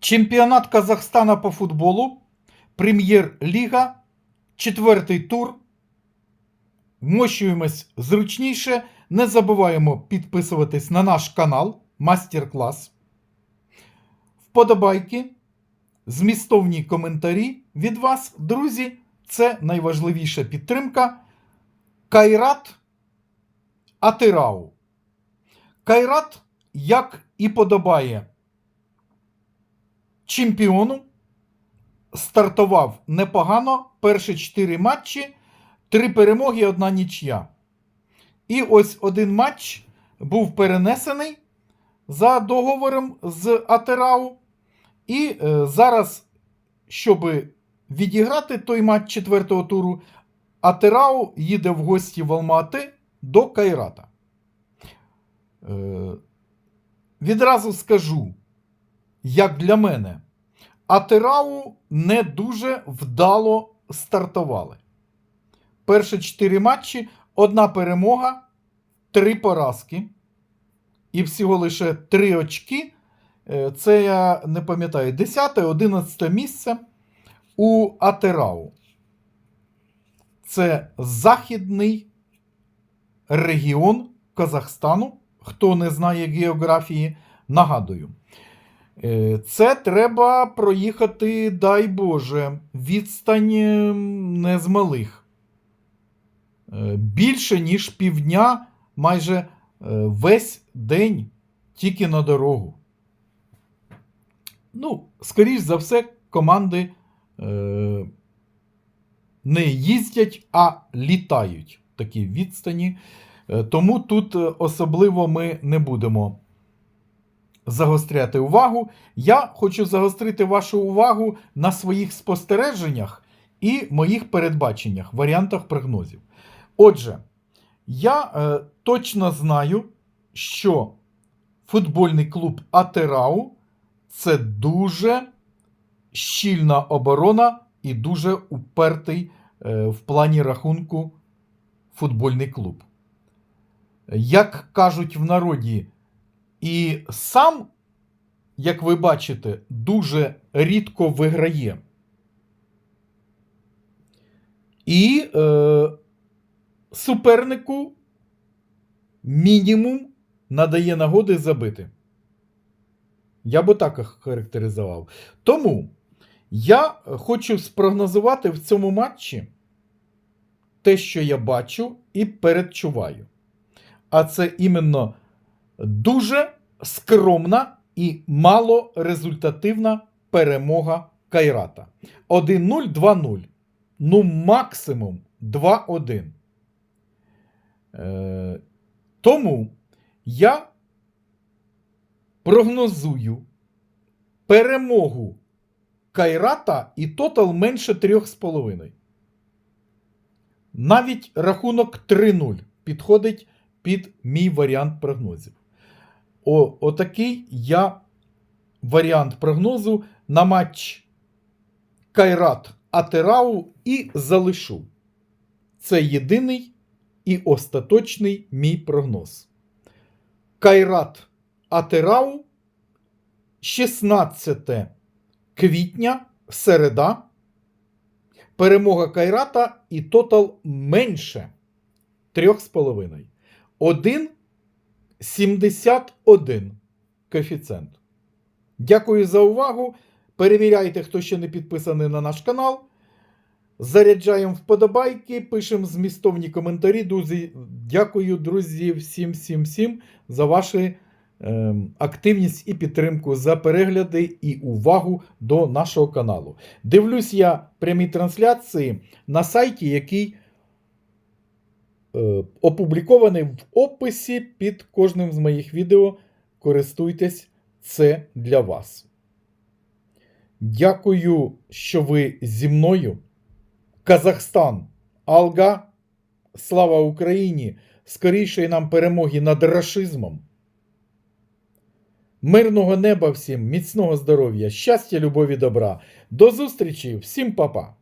Чемпіонат Казахстана по футболу, Прем'єр-ліга, четвертий тур. Вмощуємось зручніше. Не забуваємо підписуватись на наш канал Мастер-клас. Вподобайки, змістовні коментарі від вас, друзі. Це найважливіша підтримка. Кайрат Атирау. Кайрат, як і подобає чемпіону, стартував непогано. Перші чотири матчі, три перемоги, одна нічия. І ось один матч був перенесений за договором з Атерау. І е, зараз, щоб відіграти той матч четвертого туру, Атерау їде в гості в Алмати до Кайрата. Е, відразу скажу, як для мене, Атерау не дуже вдало стартували. Перші чотири матчі, одна перемога, три поразки. І всього лише три очки. Е, Це я не пам'ятаю, 10-11 місце у Атерау. Це західний регіон Казахстану. Хто не знає географії, нагадую. Е, Це треба проїхати, дай Боже, відстань не з малих. Е, Більше, ніж півдня, майже е, весь день тільки на дорогу. Ну, скоріш за все, команди е, не їздять, а літають такі відстані. Тому тут особливо ми не будемо загостряти увагу. Я хочу загострити вашу увагу на своїх спостереженнях і моїх передбаченнях, варіантах прогнозів. Отже, я е, точно знаю, що футбольний клуб Атерау це дуже щільна оборона і дуже упертий е, в плані рахунку футбольний клуб. Як кажуть в народі, і сам, як ви бачите, дуже рідко виграє. І е, супернику мінімум надає нагоди забити. Я би так характеризував. Тому я хочу спрогнозувати в цьому матчі те, що я бачу і передчуваю. А це іменно дуже скромна і малорезультативна перемога Кайрата. 1-0, 2-0. Ну, максимум 2-1. Е, тому я прогнозую перемогу Кайрата і тотал менше 3,5. Навіть рахунок 3-0 підходить під мій варіант прогнозів. О, Отакий я варіант прогнозу на матч Кайрат Атерау і залишу. Це єдиний і остаточний мій прогноз. Кайрат Атерау 16 квітня, середа. Перемога Кайрата і тотал менше 3,5. 1,71 коефіцієнт. Дякую за увагу. Перевіряйте, хто ще не підписаний на наш канал. Заряджаємо вподобайки, пишемо змістовні коментарі. Друзі, дякую, друзі, всім, всім, всім за вашу е, активність і підтримку, за перегляди і увагу до нашого каналу. Дивлюсь я прямі трансляції на сайті, який опублікований в описі під кожним з моїх відео. Користуйтесь це для вас. Дякую, що ви зі мною. Казахстан, Алга, слава Україні! Скорішої нам перемоги над рашизмом. Мирного неба всім, міцного здоров'я, щастя, любові, добра. До зустрічі, всім па-па!